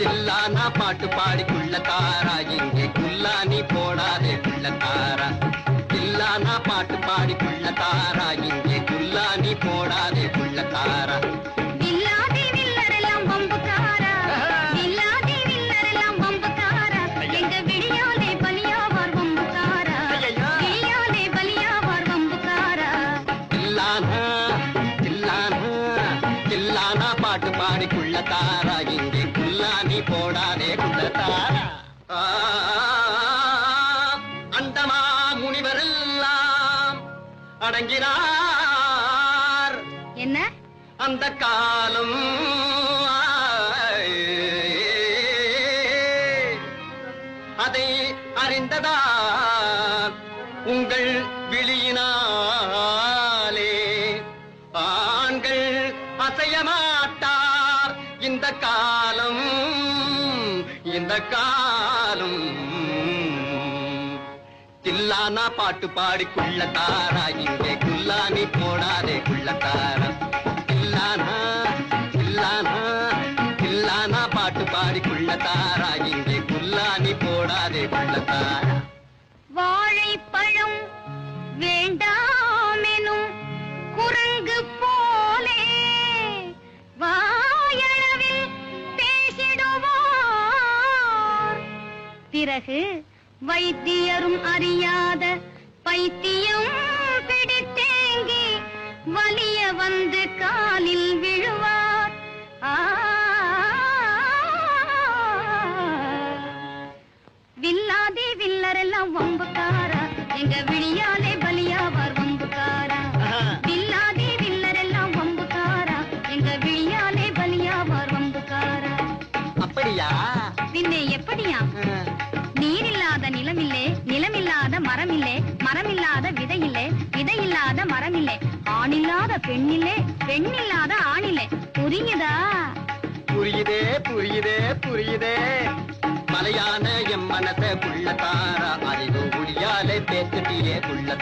தில்லானா பாட்டு பாடி குள்ள தாரா. இங்கே குல்லானி போடாதே குள்ள தாரா. தில்லானா பாட்டு பாடி குள்ள தாரா. இங்கே குல்லானி போடாதே குள்ள தாரா. வில்லாதி வில்லரெல்லாம் அந்தமா முனிவரெல்லாம் அடங்கினார். என்ன? அந்த காலம் அதை அறிந்ததா உங்கள் விழியினாலே ஆண்கள் அசைய இந்த காலம். தில்லானா பாட்டு பாடி குள்ள தாரா இங்கே குல்லானி போடாதே குள்ள தாரா தில்லானா தில்லானா தில்லானா பாட்டு பாடி குள்ள தாரா இங்கே குல்லானி போடாதே குள்ள தாரா வாழைப்பழம் வேண்டாம் பிறகு வைத்தியரும் அறியாத பைத்தியம் பிடித்தேங்கி வலிய வந்து காலில் விழுவார். வில்லாதி வில்லரெல்லாம் வம்புக்காரா? எங்க விழியாலே பலியாவார் வம்புக்காரா? வில்லாதி வில்லரெல்லாம் வம்புக்காரா? எங்க விழியாலே பலியாவார் வம்புக்காரா? அப்படியா? பின்னே எப்படியா மரமில்லே மரமில்லாத விதையில்லே விதையில்லாத மரமில்லே ஆணில்லாத பெண்ணில்லே பெண்ணில்லாத ஆணில்லே. புரியுதா? புரியுதே புரியுதே புரியுதே. மலையான எம் மனச குள்ள அறிவு புரியாலே பேசுட்டியே குள்ள